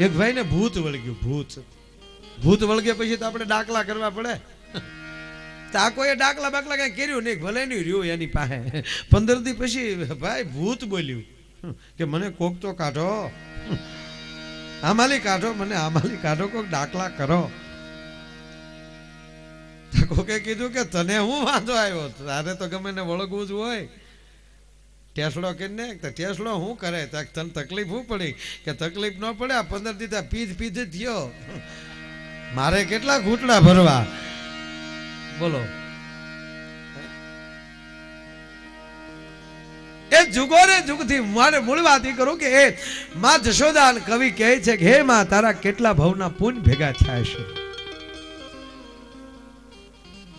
એક ભાઈને ભૂત વળગ્યું ભૂત. ભૂત વળગે પછી તો આપણે ડાકલા કરવા પડે. આ કોઈ ડાકલા બાકલા કઈ કર્યું નહીં, ભલે નહીં રહ્યું એની પાસે. પંદર દી પછી, ભાઈ, ભૂત બોલ્યું. કે મને કોક તો કાઢો. આમાલી કાઢો, મને આમાલી કાઢો, કોક ડાકલા કરો. કોકે કીધું કે તને હું વાંધો આવ્યો? તારે તો ગમે ને વળગવું જ હોય. ટેસડો કે ને, તો ટેસડો શું કરે? તને તકલીફ શું પડી? કે તકલીફ ન પડે, આ પંદર દીધા પીધ પીધ થયો. મારે કેટલા ઘૂંટડા ભરવા? બોલો. એ જુગો ને જુગથી મારે મૂળ વાત કરું કે એ માં જશોદાન કવિ કહે છે કે, હે માં, તારા કેટલા ભવના પુન ભેગા થયા છે?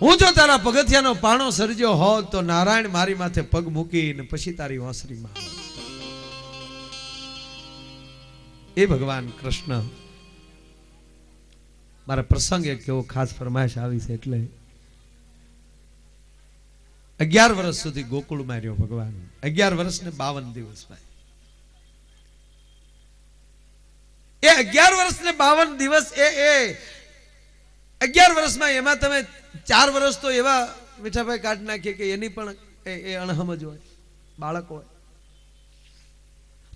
હું જો તારા પગથિયાનો પાણો સર્જ્યો હોત તો નારાયણ મારી માથે પગ મૂકીને પછી તારી વાંસરીમાં એ ભગવાન કૃષ્ણ, મારા પ્રસંગ કેવો ખાસ ફરમાઈશ આવી છે એટલે અગિયાર વર્ષ સુધી ગોકુળમાં રહ્યો ભગવાન. અગિયાર વર્ષ ને બાવન દિવસમાં એ અગિયાર વર્ષ ને બાવન દિવસ એ એ અગિયાર વર્ષમાં એમાં તમે ચાર વર્ષ તો એવા મીઠાભાઈ કાઢી નાખીએ કે એની પણ એ અણહમજ હોય. બાળક હોય.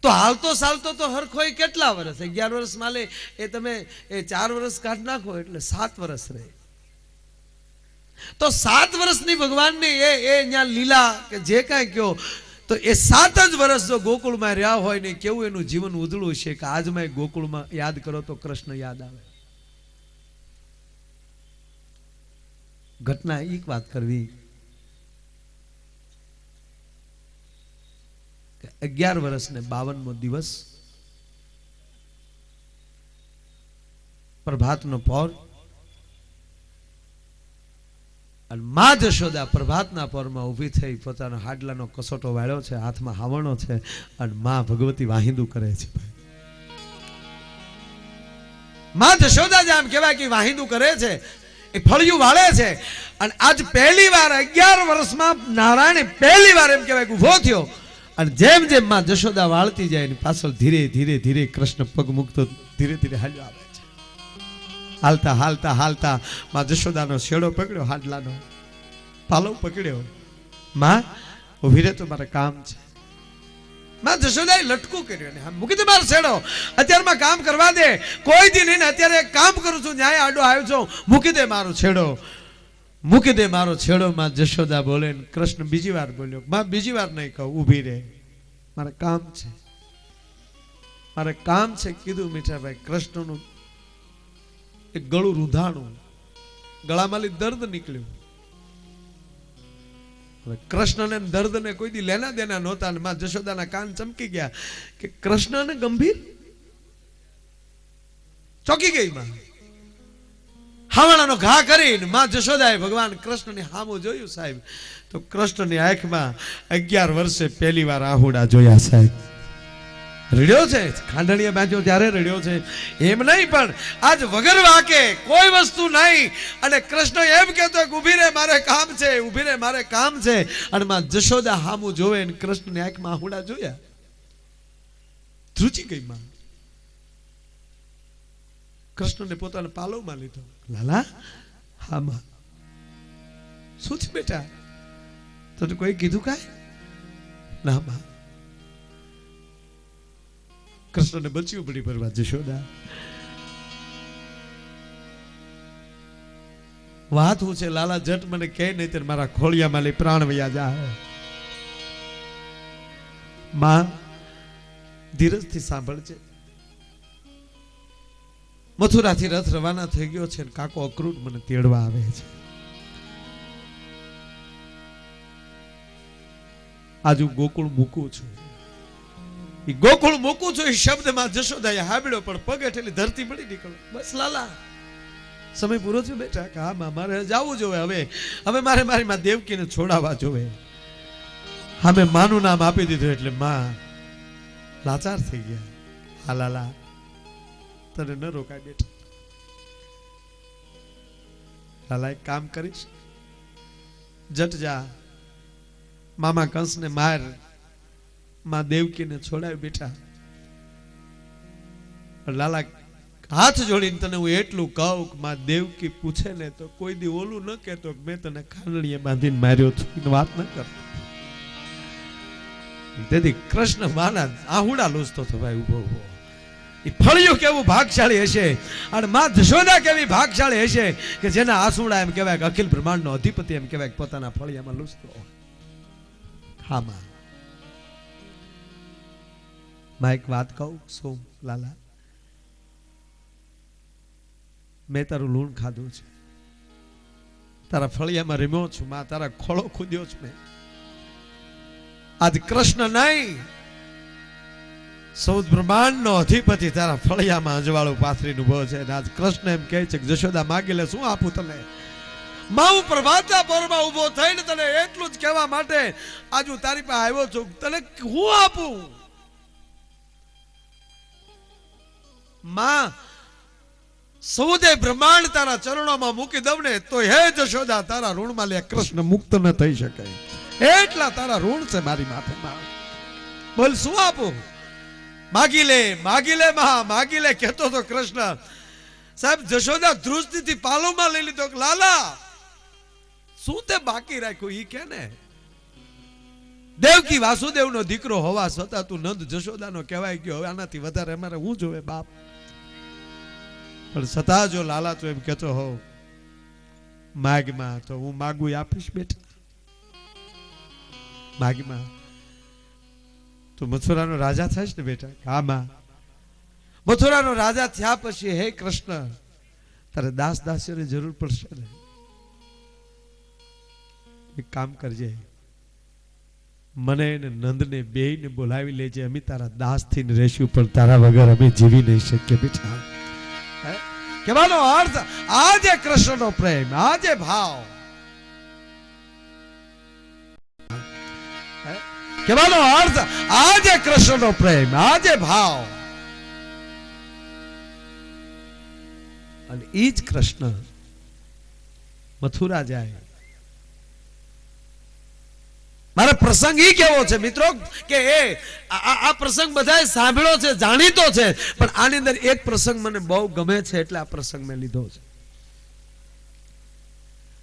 તો હાલતો સાલતો તો હરખોય કેટલા વર્ષ અગિયાર વર્ષ માલે એ તમે એ ચાર વર્ષ કાઢ નાખો એટલે સાત વર્ષ રહે. તો સાત વર્ષની ભગવાનની એ એ અહીંયા લીલા કે જે કાંઈ કયો, તો એ સાત જ વર્ષ જો ગોકુળમાં રહ્યા હોય ને કેવું એનું જીવન ઉધળું છે કે આજમાં ગોકુળમાં યાદ કરો તો કૃષ્ણ યાદ આવે. ઘટના એક વાત કરવી. અગિયાર વર્ષ ને બાવનમો દિવસ પ્રભાતનો પોર અને મા જશોદા પ્રભાતના પરમાં ઊભી થઈ પોતાનો હાડલાનો કસોટો વાળ્યો છે, હાથમાં હાવણો છે અને મા ભગવતી વાહિંદુ કરે છે માં જશોદા જે આમ કહેવાય કે વાહિંદુ કરે છે? એ ફળિયું વાળે છે. અને આજ પહેલી વાર અગિયાર વર્ષમાં નારાયણે પહેલી વાર એમ કહેવાય ઊભો થયો. અને જેમ જેમ માં જશોદા વાળતી જાય એની પાછળ ધીરે ધીરે ધીરે કૃષ્ણ પગ મૂકતો ધીરે ધીરે હાલ્યો આવે છે. હાલતા હાલતા હાલતા માં જશોદાનો શેડો પકડ્યો, હાડલાનો. પાલો પકડ્યો. માં ઊભી રહે તો મારે કામ છે. માં જશોદાએ લટકું કર્યું મૂકી દે મારો છેડો અત્યારમાં કામ કરવા દે. કોઈ દી નહીં અત્યારે કામ કરું છું, ન્યાય આડો આવ્યો છું. મૂકી દે મારો છેડો. મૂકી દે મારો છેડો, માં જશોદા બોલે કૃષ્ણ બીજી વાર બોલ્યો, માં, બીજી વાર નહીં કહું, ઊભી રહે. મારે કામ છે. મારે કામ છે, કીધું મીઠાભાઈ. કૃષ્ણનું એક ગળું રૂંધાણું. ગળામાંથી દર્દ નીકળ્યું. કૃષ્ણને દર્દને કોઈ દી લેના દેના નહોતા માં જશોદાના કાન ચમકી ગયા કે કૃષ્ણને ગંભીર? ચોકી ગઈ માં. હાવણાનો ઘા કરીને માં જશોદાએ ભગવાન કૃષ્ણની હામો જોયું સાહેબ. તો કૃષ્ણની આંખમાં અગિયાર વર્ષે પહેલી વાર આહુડા જોયા સાહેબ. રડ્યો છે? ખાંડણીએ બાંધ્યો ત્યારે રડ્યો છે. એમ નહીં, પણ આજ વગર વાકે કોઈ વસ્તુ નહીં. અને કૃષ્ણ એમ કહેતો કે ઊભી રે, મારે કામ છે ઊભી રે, મારે કામ છે. અને માં જશોદા હામું જોવે ને કૃષ્ણને આંખમાં આહુડા જોયા. ધ્રુજી ગઈ માં. કૃષ્ણને પોતાના પાલવમાં લીધો. લાલા, હા માં. શું છે બેટા? તને કોઈ કીધું કાંઈ? ના, માં. કૃષ્ણને બચ્યું પડી ભરવા જશોદા વાત હું છે, લાલા જટ મને કહે નહીં, ત્યારે મારા ખોળિયામાં લઈ પ્રાણ વયા જાય. માં, ધીરજથી સાંભળજે. મથુરાથી રથ રવાના થઈ ગયો છે ને કાકો અક્રૂટ મને તેડવા આવે છે. આજુ ગોકુળ મૂકું છું. ગોકુળ મૂકું છું એ શબ્દમાં જશોદાએ હાબડ્યો પણ પગ એટલે ધરતી પડી નીકળો. બસ, લાલા. સમય પૂરો થયો બેટા હા મારે જવું જોવે હવે. હવે મારે મારી માં દેવકીને છોડાવવા જોવે. હા, મેં માનું નામ આપી દીધું એટલે માં લાચાર થઈ ગયા. હા, લાલા, તને ન રોકાય બેટા. લાલા, એક કામ કરીશ. જટ જા. મામા કંસને માર માં દેવકીને છોડાવી બેઠા. લાલા, હાથ જોડીને તને હું એટલું કહું કે માં દેવકી પૂછે ને તો કોઈ દી ઓલું ન કહેતો કે મેં તને ખાંડણીએ બાંધીને માર્યો છું વાત ન કર તેથી કૃષ્ણ માના આહુડા લૂસતો હતો, ભાઈ ઊભો ઊભો એ ફળિયું કેવું ભાગશાળી હશે? અને માં જશોદા કેવી ભાગશાળી હશે કે જેના આસુડા એમ કહેવાય કે અખિલ બ્રહ્માંડનો અધિપતિ એમ કહેવાય કે પોતાના ફળિયામાં લૂસતો હા, માં. માં એક વાત કહું, સોમ, લાલા. મેં તારું લૂણ ખાધું છે. તારા ફળિયામાં રીમ્યો છું, માં તારા ખોળો ખુદ્યો છું મેં. આજ કૃષ્ણ નહીં, સૌદ બ્રહ્માંડનો અધિપતિ તારા ફળિયામાં અજવાળું પાથરીને ઊભો છે આજ કૃષ્ણ એમ કહે છે કે, જશોદા, માગી લે, શું આપું તને? માઉ પ્રભાતા પરમાં ઊભો થઈને તને એટલું જ કહેવા માટે આજ હું તારી પાસે આવ્યો છું. તને હું આપું? માં, સૌદે બ્રહ્માંડ તારા ચરણોમાં મૂકી દઉં ને તો હે જશોદા, તારા ઋણમાં લે, કૃષ્ણ મુક્ત ન થઈ શકે. એટલા તારા ઋણ છે મારી માથે માં બોલ, શું આપું? માગી લે માગી લે, મહા, માગી લે, કહેતો તો કૃષ્ણ. સાહેબ, જશોદા ધ્રુજથી પાલોમાં લઈ લીધો લાલા, શું તે બાકી રાખ્યું? ઈ કે ને. દેવકી વાસુદેવનો દીકરો હોવા છતાં તું નંદ જશોદાનો કહેવાય ગયો, હવે આનાથી વધારે અમારે હું જોવે બાપ? પણ છતાં જો લાલા તું એમ કહેતો હો, માગમાં તો હું માગું આપીશ બેટા. માગમાં તું મથુરાનો રાજા થઈશ ને બેટા હા મથુરાનો રાજા થયા પછી, હે કૃષ્ણ, તારે દાસ દાસીઓની જરૂર પડશે ને. એક કામ કરજે, મને ને નંદને બેયને બોલાવી લેજે, અમે તારા દાસથી રહેશું પણ તારા વગર અમે જીવી નહીં શકીએ હે? કહેવાનો અર્થ આ જે કૃષ્ણનો પ્રેમ આ જે ભાવ કહેવાનો અર્થ આ જે કૃષ્ણનો પ્રેમ આ જે ભાવ. અને એ જ કૃષ્ણ મથુરા જાય. મારે પ્રસંગ ઈ કેવો છે, મિત્રો, કે એ, આ- પ્રસંગ બધાએ સાંભળ્યો છે, જાણીતો છે, પણ આની અંદર એક પ્રસંગ મને બહુ ગમે છે, એટલે આ પ્રસંગ મેં લીધો છે.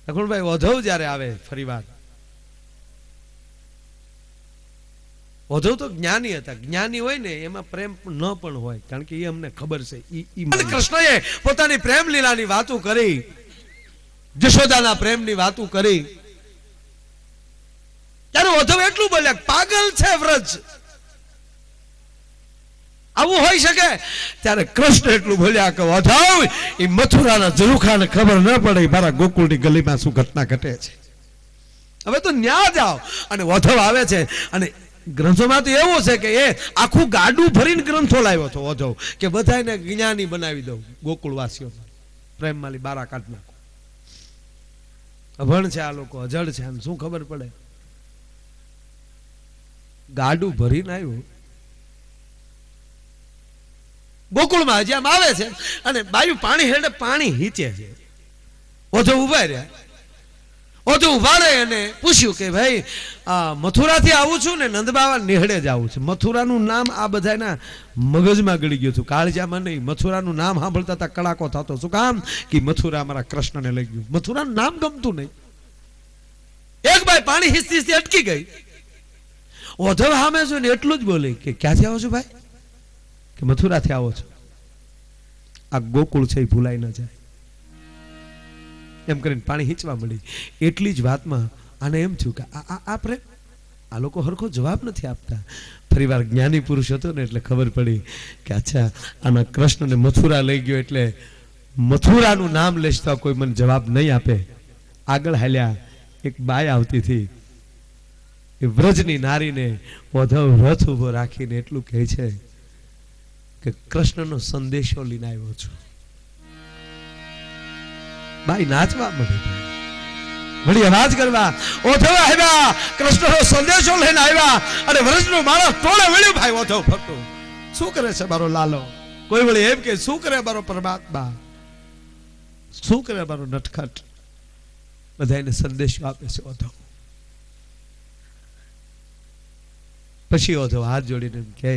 લખણભાઈ વધવ જ્યારે આવે ફરીવાર. વધવ તો જ્ઞાની હતા, જ્ઞાની હોય ને, એમાં પ્રેમ ન પણ હોય, કારણ કે એ અમને ખબર છે કૃષ્ણએ પોતાની પ્રેમ લીલાની વાતો કરી, જશોદાના પ્રેમની વાતો કરી ત્યારે વધવ એટલું બોલ્યા પાગલ છે વ્રજ. આવું હોઈ શકે? ત્યારે કૃષ્ણ એટલું બોલ્યા કે વધવ એ મથુરાના ઝરૂખાને ખબર ન પડે મારા ગોકુળની ગલીમાં શું ઘટના ઘટે છે. હવે તો ન્યા જાઓ. અને વધવ આવે છે. અને ગ્રંથોમાં તો એવું છે કે એ આખું ગાડું ભરીને ગ્રંથો લાવ્યો હતો વધવ કે બધાને જ્ઞાની બનાવી દઉં ગોકુળવાસીઓ. પ્રેમમાલી બારા કાઢ નાખો. અભણ છે આ લોકો, અજળ છે, આને શું ખબર પડે? ગાડું ભરીને આવ્યું. ગોકુળમાં હજી આવે છે અને બાયું પાણી હેડે પાણી હીચે છે. ઓધો ઊભા રહ્યા. ઓધો ઊભા રહે અને પૂછ્યું કે ભાઈ મથુરાથી આવું છું ને નંદબાવા નેહડે જ આવું છું. મથુરાનું નામ આ બધાના મગજમાં ગળી ગયું હતું. કાળજામાં નહીં, મથુરાનું નામ સાંભળતા હતા, કડાકો થતો. શું કામ? કે મથુરા અમારા કૃષ્ણને લઈ ગયું. મથુરાનું નામ ગમતું નહીં. એક ભાઈ પાણી હિસ્તી અટકી ગઈ. ઓધવ સામે ને એટલું જ બોલે કે ક્યાંથી આવો છો ભાઈ? કે મથુરાથી આવો છો. આ ગોકુળ છે એ ભૂલાઈ ન જાય. એમ કરીને પાણી હિંચવા મળી એટલી જ વાતમાં આને એમ થયું કે આ પ્રેમ. આ લોકો હરખો જવાબ નથી આપતા. ફરીવાર જ્ઞાની પુરુષ હતો ને એટલે ખબર પડી કે અચ્છા, આના કૃષ્ણને મથુરા લઈ ગયો એટલે મથુરાનું નામ લેશતા કોઈ મને જવાબ નહીં આપે. આગળ હાલ્યા એક બાય આવતી હતી. એ વ્રજની નારીને વધવ રથ ઊભો રાખીને એટલું કહે છે કે કૃષ્ણનો સંદેશો લઈને આવ્યો છું. ભાઈ નાચવા મળી વળી અવાજ કરવા ઓધવ આવ્યા, કૃષ્ણનો સંદેશો લઈને આવ્યા અને વ્રજનો માણસ ટોળે વળ્યો ભાઈ ઓધવ ફરતો. શું કરે છે મારો લાલો? કોઈ વળી એમ કે, શું કરે મારો પરમાત્મા? શું કરે મારો નટખટ? બધા એને સંદેશો આપે છે ઓધવ પછી ઓધો હાથ જોડીને કહે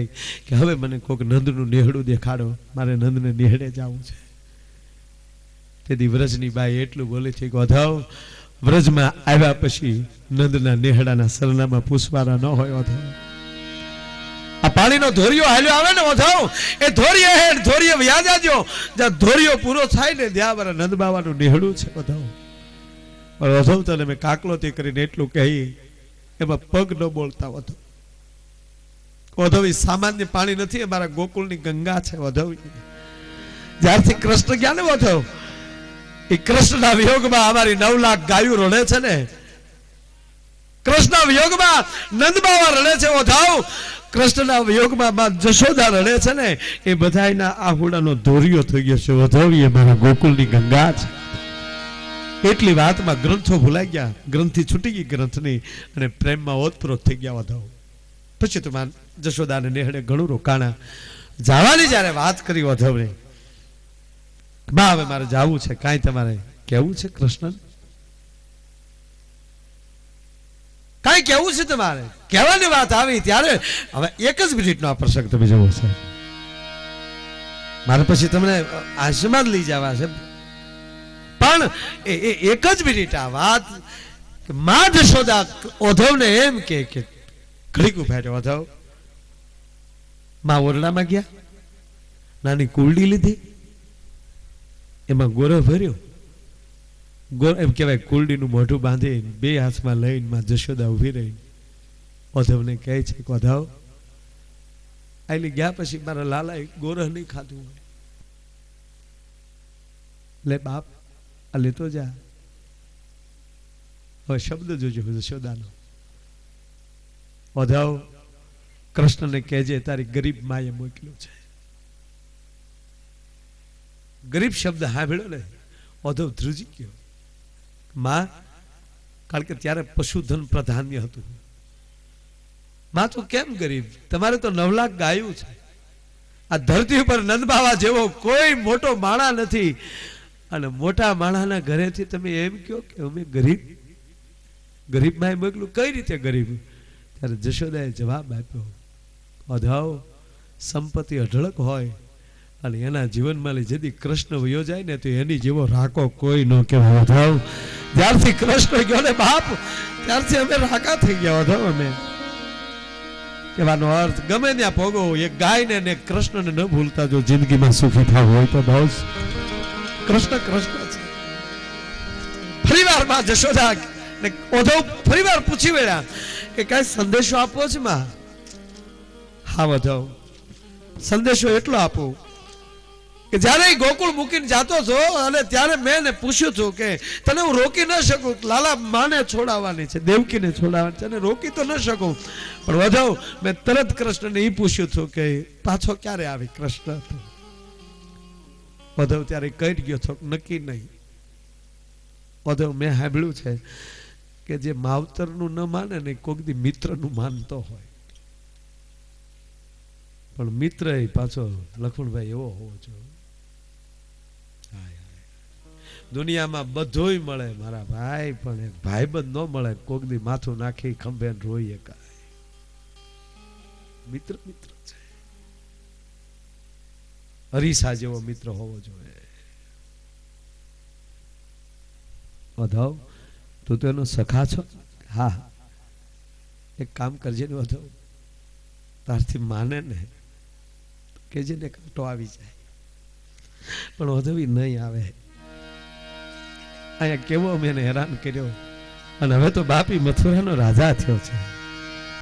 કે હવે મને કોઈક નંદનું નેહડું દેખાડો. મારે નંદને નેહડે જવું છે. તેથી વ્રજની બાઈ એટલું બોલે છે કે ઓધવ વ્રજમાં આવ્યા પછી નંદના નેહડાના સરનામાં પૂછવાના ન હોય ઓધવ આ પાણીનો ધોરિયો હાલ્યો આવે ને ઓધવ એ ધોરિયે હેડ, ધોરિયે વ્યા જાજો. જ્યાં ધોરિયો પૂરો થાય ને ત્યાં મારા નંદ બાવાનું નેહડું છે ઓધવ પણ ઓધવ તને મેં કાકલોતી કરીને એટલું કહી, એમાં પગ ન બોલતા વધુ વધવ સામાન્ય પાણી નથી, અમારા ગોકુળની ગંગા છે વધવી જ્યારથી કૃષ્ણ ગયા ને વધવ એ કૃષ્ણના વિયોગમાં અમારી નવ લાખ ગાયું રડે છે ને. કૃષ્ણ વિયોગમાં નંદબાવા રડે છે વધવ કૃષ્ણના વિયોગમાં માં જશોદા રડે છે ને. એ બધાયના આહુડાનો ધોરિયો થઈ ગયો છે વધવ એ મારા ગોકુળની ગંગા છે. એટલી વાતમાં ગ્રંથો ભૂલાઈ ગયા. ગ્રંથથી છૂટી ગઈ ગ્રંથની અને પ્રેમમાં ઓતપ્રોત થઈ ગયા વધાવ પછી તો માન જશોદાને નેહડે ઘણું રોકાણા. જવાની જ્યારે વાત કરી વધવને, બા, હવે મારે જવું છે. કાંઈ તમારે કેવું છે કૃષ્ણ કાંઈ કેવું છે તમારે? કહેવાની વાત આવી ત્યારે હવે એક જ મિનિટનો આ પ્રસંગ તમે જવો છે. મારે પછી તમને આશ્રમાદ લઈ જવા છે. પણ એ એક જ મિનિટ આ વાતમાં જશોદા ઓધવને એમ કે, ઘડીક ઊભા ઓધવ મા ઓરડામાં ગયા. નાની કુલડી લીધી. એમાં ગોરો ભર્યો. ગોર એમ કહેવાય, કુલડીનું મોઢું બાંધી બે હાથમાં લઈને માં જશોદા ઊભી રહી. ઓધવને કહે છે કે ઓધવ ગયા પછી મારા લાલાએ ગોરહ નહીં ખાધું લે બાપ, આ લેતો જા. હવે શબ્દ જોજો જશોદાનો. ઓધવ કૃષ્ણને કહેજે, તારી ગરીબ માએ મોકલ્યું છે. ગરીબ શબ્દ સાંભળ્યો ને, ઓધવ ધ્રુજી ગયો. માં, કારણ કે ત્યારે પશુધન પ્રાધાન્ય હતું. માં, તું કેમ ગરીબ? તમારે તો નવ લાખ ગાયું છે. આ ધરતી ઉપર નંદબાવા જેવો કોઈ મોટો માણા નથી. અને મોટા માણાના ઘરેથી તમે એમ કહો કે અમે ગરીબ. ગરીબમાં મોકલું કઈ રીતે ગરીબ? ત્યારે જશોદાએ જવાબ આપ્યો અધાવ સંપત્તિ અઢળક હોય અને એના જીવનમાં જદી કૃષ્ણ વયો જાય ને તો એની જેવો રાકો કોઈ ન કહેવાય. અધાવ, જ્યારથી કૃષ્ણ ગયો ને બાપ, ત્યારથી અમે રાકા થઈ ગયા, અધાવ અમે. કહેવાનો અર્થ, ગમે ત્યાં ભોગો એક ગાયને ને કૃષ્ણને ન ભૂલતા જો જિંદગીમાં સુખી થાવ હોય તો બહુ કૃષ્ણ કૃષ્ણ છે. ફરીવારમાં જશોદા ને ઓધો ફરીવાર પૂછી વેળ્યા કે કઈ સંદેશો આપવો છે માં? હા વધાવ સંદેશો એટલો આપો કે જ્યારે ગોકુળ મૂકીને જાતો છો અને ત્યારે મેં એને પૂછ્યું છું કે, તને હું રોકી ન શકું? લાલા માને છોડાવવાની છે, દેવકીને છોડાવવાની છે, અને રોકી તો ન શકું. પણ વધાવ મેં તરત કૃષ્ણને એ પૂછ્યું છું કે, પાછો ક્યારે આવે કૃષ્ણ વધવ ત્યારે કઈ ગયો છો નક્કી નહીં. વધવ મેં સાંભળ્યું છે કે જે માવતરનું ન માને ને કોઈક દી મિત્રનું માનતો હોય. પણ મિત્ર એ પાછો લખમણભાઈ એવો હોવો જોઈએ. દુનિયામાં બધો મળે મારા ભાઈ, પણ એક ભાઈબંધ ન મળે કોક દી માથું નાખી ખંભે રોઈએ રોઈ મિત્ર મિત્ર છે. હરીસા જેવો મિત્ર હોવો જોઈએ. વધવ, તું તો એનો સખા છો? હા. એક કામ કરજે ને વધવ. તારથી માને ને કે જેને કાંટો આવી જાય. પણ વધવી નહીં આવે. અહીંયા કેવો અમે એને હેરાન કર્યો. અને હવે તો બાપી મથુરાનો રાજા થયો છે.